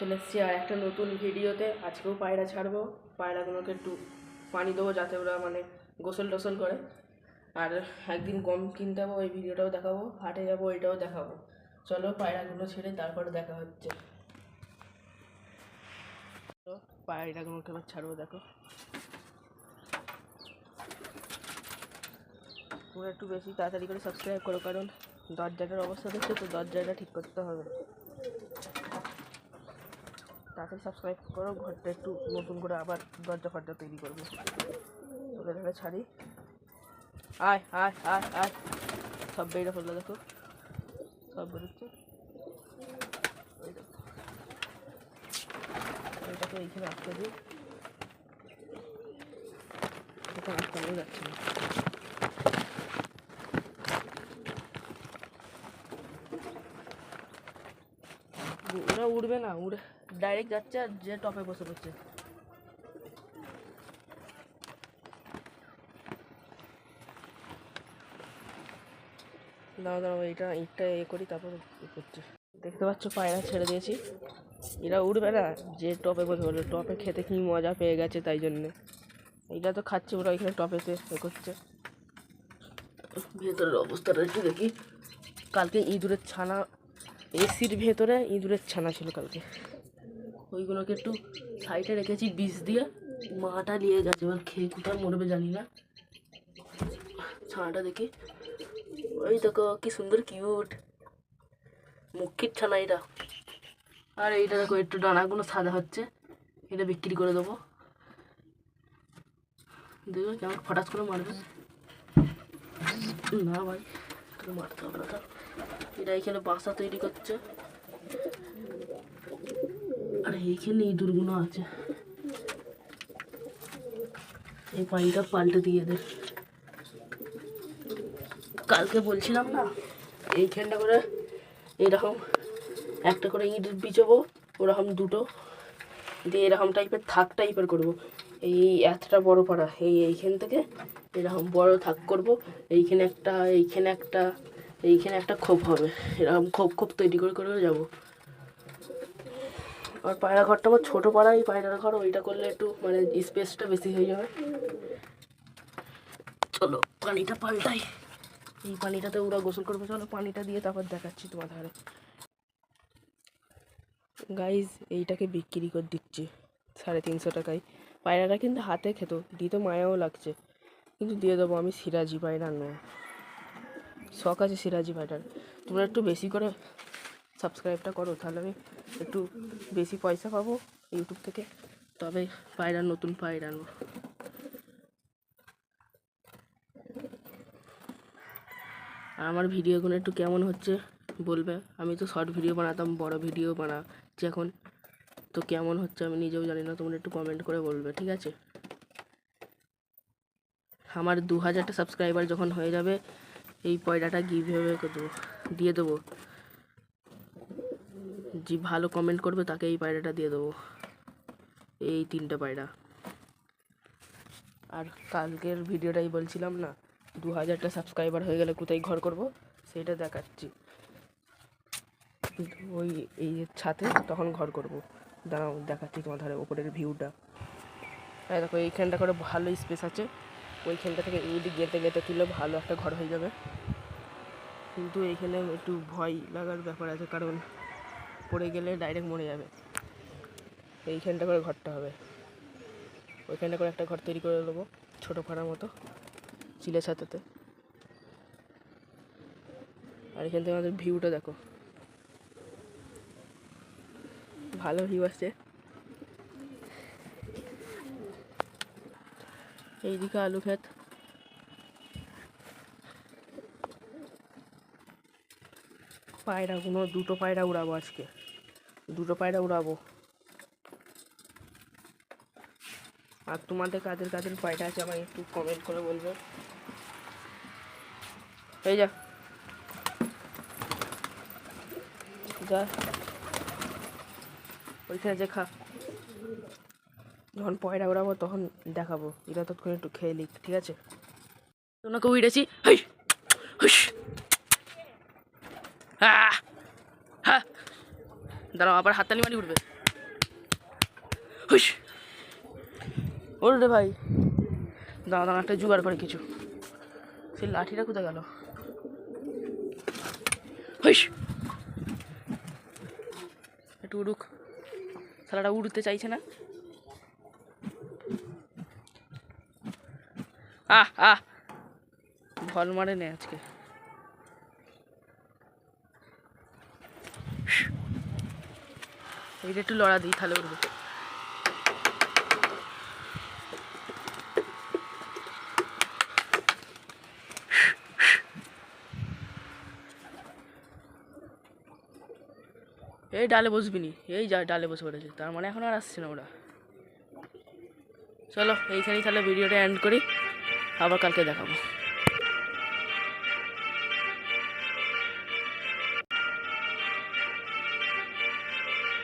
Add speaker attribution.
Speaker 1: চলে এসেছি আর একটা নতুন ভিডিওতে। আজকেও পায়রা ছাড়বো। পায়রাগুলোকে একটু পানি দেবো যাতে ওরা মানে গোসল টোসল করে। আর একদিন গম কিনতে যাব ওই ভিডিওটাও দেখাবো, হাটে যাব ওইটাও দেখাবো। চলো পায়রাগুলো ছেড়ে তারপরে দেখা হচ্ছে। পায়রাগুলোকে আবার ছাড়বো, দেখো। তোমরা একটু বেশি তাড়াতাড়ি করে সাবস্ক্রাইব করো, কারণ দরজাটার অবস্থা দেখছ তো, দরজাটা ঠিক করতে হবে। তাড়াতাড়ি সাবস্ক্রাইব করো, ঘরটা একটু নতুন করে আবার দরজা ফরজা তৈরি করব। ওকে দেখে ছাড়ি। আয় আয় আয় আয়। সব বেরিয়ে পড়ল দেখো। সব বেরোচ্ছে। এইখানে আটকে দিই। ওরা উড়বে না, উড়ে ডাইরেক্ট যাচ্ছে আর যে টপে বসে পড়ছে দাঁড়াও দাঁড়াও, এইটা ইটটা এ করি, তারপর এ করছে। দেখতে পাচ্ছ, পায়রা ছেড়ে দিয়েছি। এরা উড়বে না, যে টপে বসে পড়বে টপে খেতে কি মজা পেয়ে গেছে তাই জন্যে। এইটা তো খাচ্ছে ওরা ওইখানে টপেতে এ করছে। ভেতরের অবস্থাটা একটু দেখি। কালকে ইঁদুরের ছানা, এসির ভেতরে ইঁদুরের ছানা ছিল কালকে। ওইগুলোকে একটু সাইডে রেখেছি, বিষ দিয়ে। মাটা নিয়ে গেছে, এবার খেয়ে কোথায় মরবে জানি না। ছানাটা দেখি। ওই দেখো, কি সুন্দর কিউট মুখির ছানা এটা। আর এইটা দেখো, একটু ডানাগুলো সাদা হচ্ছে। এটা বিক্রি করে দেবো। দেখো কেমন ফটাস করে মারবে। না ভাই মারতে হবে না। এরা এখানে বাসা তৈরি করছে। এইখানে ইঁদুরগুলো আছে। এই পানিটা পাল্টে দিয়ে দে। কালকে বলছিলাম না, এইখানটা করে এরকম একটা করে ইঁট বিচবো, ওরকম দুটো, দিয়ে এরকম টাইপের থাক টাইপের করব। এই এতটা বড় পাড়া, এই এইখান থেকে এরকম বড় থাক করব, এইখানে একটা এইখানে একটা এইখানে একটা খোপ হবে। এরকম খোপ খোপ তৈরি করে করে যাব। আর পায়রা ঘরটা আমার ছোটো পাড়াই পায়রার ঘর ওইটা করলে একটু মানে স্পেসটা বেশি হয়ে যাবে। চলো, পানিটা পাল্টাই। এই পানিটাতে ওরা গোসল করবে, চলো পানিটা দিয়ে তারপর দেখাচ্ছি তোমার ধারে। গাইজ এইটাকে বিক্রি করে দিচ্ছি, সাড়ে তিনশো টাকায়। পায়রাটা কিন্তু হাতে খেত দিতে মায়াও লাগছে। কিন্তু দিয়ে দেবো, আমি সিরাজি পায়রা নয়। শখ আছে সিরাজি পায়রার। তোমরা একটু বেশি করে সাবস্ক্রাইবটা করো, তাহলে আমি একটু বেশি পয়সা পাবো ইউটিউব থেকে, তবে পায়রা নতুন পায়রা আনব। আমার ভিডিওগুলো একটু কেমন হচ্ছে বলবে? আমি তো শর্ট ভিডিও বানাতাম, বড় ভিডিও বানাচ্ছি এখন তো কেমন হচ্ছে আমি নিজেও জানি না, তোমরা একটু কমেন্ট করে বলবে, ঠিক আছে? আমার দু হাজারটা সাবস্ক্রাইবার যখন হয়ে যাবে, এই পয়লাটা গিভ হবে দেবো, দিয়ে দেবো। যে ভালো কমেন্ট করবে তাকে এই পায়রাটা দিয়ে দেবো। এই তিনটে পায়রা। আর কালকের ভিডিওটাই বলছিলাম না, দু হাজারটা সাবস্ক্রাইবার হয়ে গেলে কোথায় ঘর করব? সেটা দেখাচ্ছি। ওই, এই ছাতে তখন ঘর করব। দাঁড়াও, দেখাচ্ছি তোমার ধারে ওপরের ভিউটা হ্যাঁ দেখো, এইখানটা করে ভালো স্পেস আছে। ওইখানটা থেকে ইট গেতে গেতে তুলে ভালো একটা ঘর হয়ে যাবে। কিন্তু এইখানে একটু ভয় লাগার ব্যাপার আছে, কারণ পড়ে গেলে ডাইরেক্ট মরে যাবে। এইখানটা করে ঘরটা হবে। ওইখানটা করে একটা ঘর তৈরি করে দেবো ছোটো ফাড়ার মতো, চিলের ছাতাতে। আর এখান থেকে আমাদের ভিউটা দেখো। ভালো ভিউ আসছে। এইদিকে আলু ক্ষেত। পায়রাগুলো দুটো পায়রা উড়াবো আজকে। দুটো পায়রা উড়াবো। আর তোমাদের কাদের কাদের পায়রা আছে আমাকে একটু কমেন্ট করে বলবে? এই যা। যা। ওইখানে যে খা। যখন পয়রা উড়াবো তখন দেখাবো। এটা ততক্ষণ একটু খেয়ে লিখ ঠিক আছে? তোমাকে উড়েছি। হাই আহ! হ্যাঁ দাঁড়াও, আবার হাততালি মারি উঠবে। হুস ওর ভাই। দাঁড়া দাঁড়া একটা জোগাড় করে কিছু। সেই লাঠিটা কোথায় গেল? হুস একটু উড়ুক। শালাটা উড়তে চাইছে না। আহ আহ। ভল মারে নে আজকে। এইটা একটু লড়া দিই তাহলে উঠবে এই ডালে বসবি নি। এই যা ডালে বসে পড়েছে। তার মানে এখন আর আসছে না ওরা। চলো, এইখানেই তাহলে ভিডিওটা এন্ড করি। আবার কালকে দেখাবো।